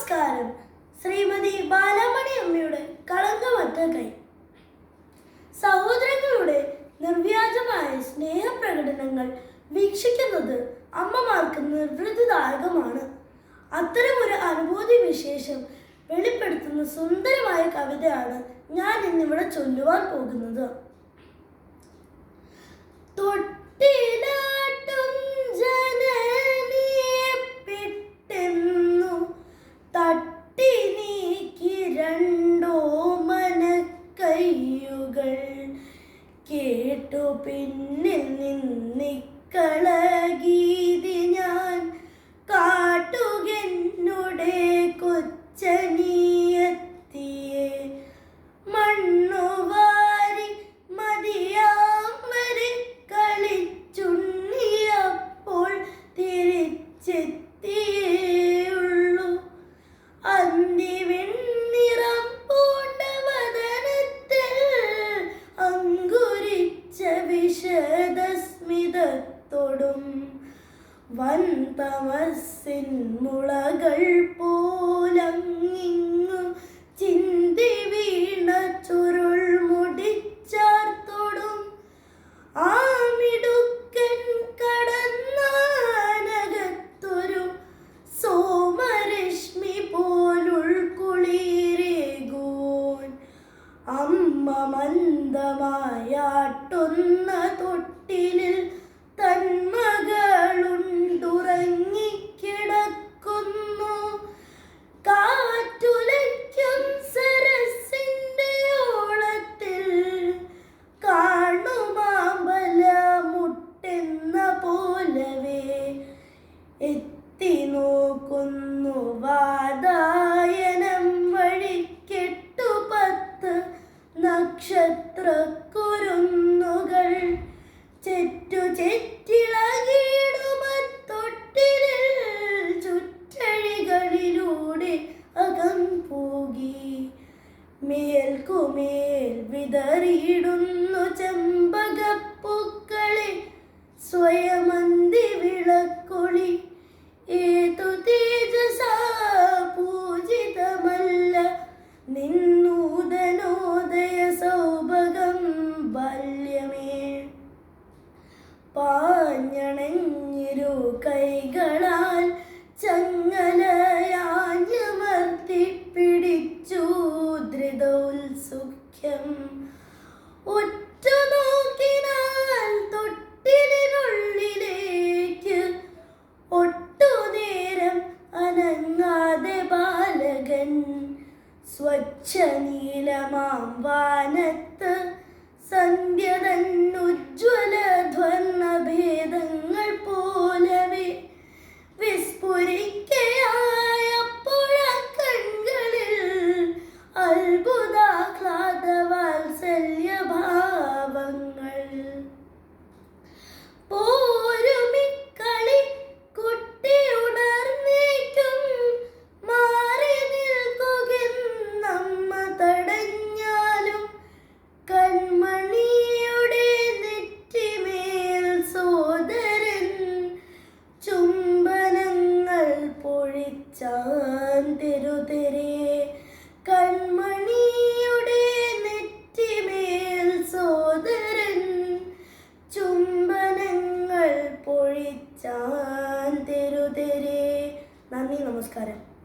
നമസ്കാരം. ശ്രീമതി ബാലാമണി അമ്മയുടെ കളങ്കമറ്റ കൈ. സഹോദരങ്ങളുടെ നിർവ്യാജമായ സ്നേഹപ്രകടനങ്ങൾ വീക്ഷിക്കുന്നത് അമ്മമാർക്ക് നിർവൃതിദായകമാണ്. അത്തരമൊരു അനുഭൂതി വിശേഷം വെളിപ്പെടുത്തുന്ന സുന്ദരമായ കവിതയാണ് ഞാൻ ഇന്നിവിടെ ചൊല്ലുവാൻ പോകുന്നത്. തൊട്ടിലാട്ടും കേട്ടു പിന്നിൽ നിന്നിക്കളഗീതി വിശദസ്മിതത്തോടും വൻ തമസിൻ മുളകൾ പോലങ്ങിങ്ങു. ചിന്തി വീണ ചുരുൾ മുടിച്ചാർത്തോടും ആമിടുക്കൻ മിടുക്കൻ കടന്നാനകത്തൊരു സോമരശ്മി പോലുൾക്കുളിരേകൂൻ അമ്മ മന്ദമായാട്ടുന്ന തൊട്ടിലിൽ തന്മകളുണ്ടുറങ്ങിക്കിടക്കുന്നു മേൽക്കുമേൽ വിതറിയിടുന്നു ചെമ്പകപ്പൂക്കളെ. സ്വയമന്തി വിളക്കൊളി. ഏതു തേജസ പൂജിതമല്ല. നിന്നൂതനോദയ സൗഭകം ബാല്യമേ. പാഞ്ഞണഞ്ഞിരു കൈകളാൽ ചങ്ങലയാഞ്ഞമർത്തി സ്വച്ഛ നീലമാം വാനത്ത് സന്ധ്യതൻ ഉജ്ജ്വല ധ്വർണ ഭേദങ്ങൾ പോലവേ. വിസ്ഫുരിക്കയായപ്പോഴ കൺകളിൽ അത്ഭുതാഹ്ലാദ ഭാവങ്ങൾ പൊഴിച്ചാൻ തെരുതെരെ കൺമണിയുടെ നെറ്റിമേൽ സോദരൻ ചുംബനങ്ങൾ പൊഴിച്ചാൻ തെരുതെരെ. നന്ദി നമസ്കാരം.